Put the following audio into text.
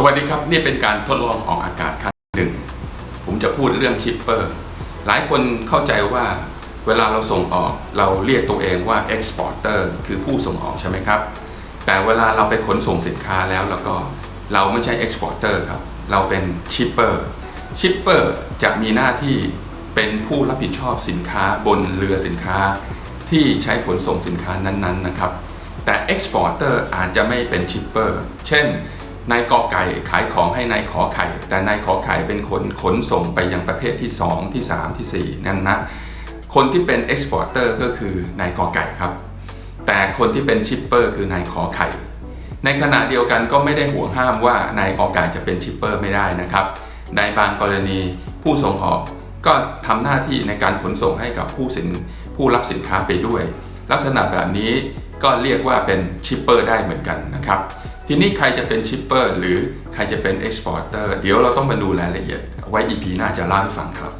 สวัสดีครับ นี่เป็นการทดลองออกอากาศครั้งหนึ่ง ผมจะพูดเรื่องชิปเปอร์ หลายคนเข้าใจว่าเวลาเราส่งออกเราเรียกตัวเองว่า exporter คือผู้ส่งออกใช่ไหมครับ แต่เวลาเราไปขนส่งสินค้าแล้วแล้วก็เราไม่ใช่ exporter ครับ เราเป็น shipper shipper จะมีหน้าที่เป็นผู้รับผิดชอบสินค้าบนเรือสินค้า ที่ใช้ขนส่งสินค้านั้นๆนะครับ แต่ exporter อร์อาจจะไม่เป็น shipper เช่น นายกอไก่ขายของให้นายขอไข่ แต่นายขอไข่เป็นคนขนส่งไปยังประเทศที่ 2 ที่ 3 ที่ 4 นั่นนะ คนที่เป็น exporter ก็คือนายกอไก่ครับ แต่คนที่เป็นชิปเปอร์คือนายขอไข่ ในขณะเดียวกันก็ไม่ได้ห่วงห้ามว่านายกอไก่จะเป็นชิปเปอร์ไม่ได้นะครับ ในบางกรณีผู้ส่งออกก็ทำหน้าที่ในการขนส่งให้กับผู้สินผู้รับสินค้าไปด้วย ลักษณะแบบนี้ก็เรียกว่าเป็นชิปเปอร์ได้เหมือนกันนะครับ ทีนี้ใครจะเป็นชิปเปอร์หรือใครจะเป็นเอ็กซ์พอร์เตอร์เดี๋ยวเราต้องมาดูรายละเอียด ไว้ EP หน้าจะเล่าให้ฟังครับ